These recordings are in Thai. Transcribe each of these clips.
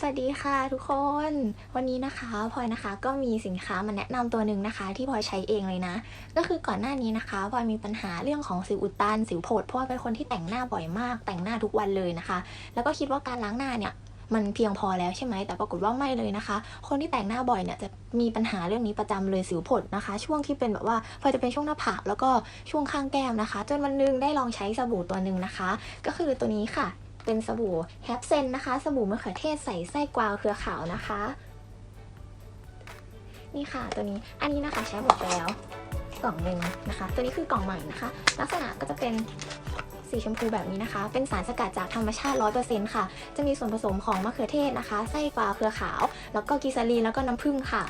สวัสดีค่ะทุกคน วันนี้นะคะพลอยนะคะก็มีสินค้ามาแนะนำตัวหนึ่งนะคะ ที่พลอยใช้เองเลยนะ ก็คือก่อนหน้านี้นะคะพลอยมีปัญหาเรื่องของสิวอุดตันสิวโผดเพราะว่าเป็นคนที่แต่งหน้าบ่อยมาก แต่งหน้าทุกวันเลยนะคะ แล้วก็คิดว่าการล้างหน้าเนี่ยมันเพียงพอแล้วใช่ไหม แต่ปรากฏว่าไม่เลยนะคะ คนที่แต่งหน้าบ่อยเนี่ยจะมีปัญหาเรื่องนี้ประจำเลยสิวผดนะคะ ช่วงที่เป็นแบบว่าพลอยจะเป็นช่วงหน้าผากแล้วก็ช่วงข้างแก้มนะคะ จนวันหนึงได้ลองใช้สบู่ตัวหนึ่งนะคะ ก็คือตัวนี้ค่ะ เป็นสบู่แฮปเซนนะคะ สบู่มะเขือเทศใส่ไส้กวาวเครือขาวนะคะ นี่ค่ะตัวนี้ อันนี้นะคะใช้หมดแล้วกล่องหนึ่งนะคะ ตัวนี้คือกล่องใหม่นะคะ ลักษณะก็จะเป็นสีชมพูแบบนี้นะคะ เป็นสารสกัดจากธรรมชาติ 100%ค่ะ จะมีส่วนผสมของมะเขือเทศนะคะ ไส้กวาวเครือขาว แล้วก็กิซาลีนแล้วก็น้ำผึ้งค่ะ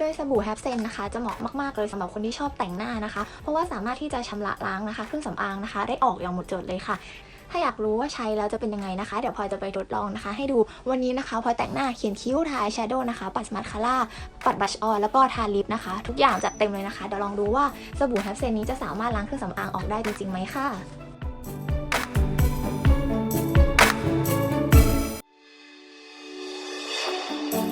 ด้วยสบู่แฮปเซนนะคะ จะเหมาะมาก ๆ เลยสำหรับคนที่ชอบแต่งหน้านะคะ เพราะว่าสามารถที่จะชำระล้างนะคะ เครื่องสำอางนะคะ ได้ออกอย่างหมดจดเลยค่ะ ถ้าอยากรู้ว่าใช้แล้วจะเป็นยังไงนะคะ เดี๋ยวพลอยจะไปทดลองนะคะ ให้ดูวันนี้นะคะพลอยแต่งหน้าเขียนคิ้วทาแชโดว์นะคะ ปัดสมาร์ทคาร่าปัดบัชออนแล้วก็ทาลิปนะคะ ทุกอย่างจัดเต็มเลยนะคะ เดี๋ยวลองดูว่าสบู่แฮปเซนนี้จะสามารถล้างเครื่องสำอางออกได้จริงๆไหมค่ะค่ะ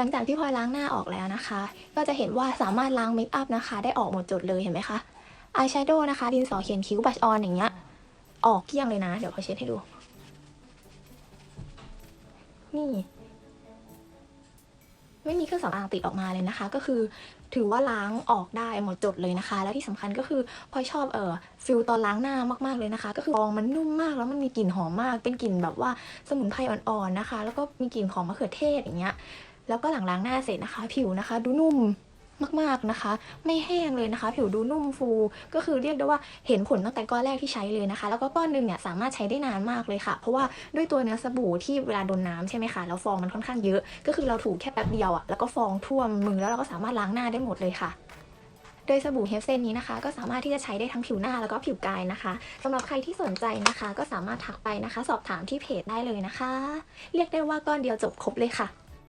หลังจากที่พลอยล้างหน้าออกแล้วนะคะ ก็จะเห็นว่าสามารถล้างเมคอัพนะคะ ได้ออกหมดจดเลยเห็นไหมคะอายแชโดว์นะคะ ดินสอเขียนคิ้วบัชออนอย่างเงี้ย ออกเกลี้ยงเลยนะ เดี๋ยวพลอยเช็ดให้ดู นี่ ไม่มีเครื่องสำอางติดออกมาเลยนะคะ ก็คือถือว่าล้างออกได้หมดจดเลยนะคะ และที่สำคัญก็คือพลอยชอบเอ่อฟิลตอนล้างหน้ามากๆเลยนะคะ ก็คือฟองมันนุ่มมากแล้วมันมีกลิ่นหอมมาก เป็นกลิ่นแบบว่าสมุนไพรอ่อนๆนะคะ แล้วก็มีกลิ่นของมะเขือเทศอย่างเงี้ย แล้วก็หลังล้างหน้าเสร็จนะคะ ผิวนะคะ ดูนุ่มมากๆนะคะ ไม่แห้งเลยนะคะ ผิวดูนุ่มฟู ก็คือเรียกได้ว่าเห็นผลตั้งแต่ก้อนแรกที่ใช้เลยนะคะ แล้วก็ก้อนหนึ่งเนี่ยสามารถใช้ได้นานมากเลยค่ะ เพราะว่าด้วยตัวเนื้อสบู่ที่เวลาโดนน้ำใช่ไหมคะแล้วฟองมันค่อนข้างเยอะ ก็คือเราถูแค่แป๊บเดียวอะแล้วก็ฟองท่วมมือแล้วเราก็สามารถล้างหน้าได้หมดเลยค่ะโดยสบู่เฮฟเซนนี้นะคะ ก็สามารถที่จะใช้ได้ทั้งผิวหน้าแล้วก็ผิวกายนะคะสำหรับใครที่สนใจนะคะ ก็สามารถทักไปนะคะ สอบถามที่เพจได้เลยนะคะ เรียกได้ว่าก้อนเดียวจบครบเลยค่ะ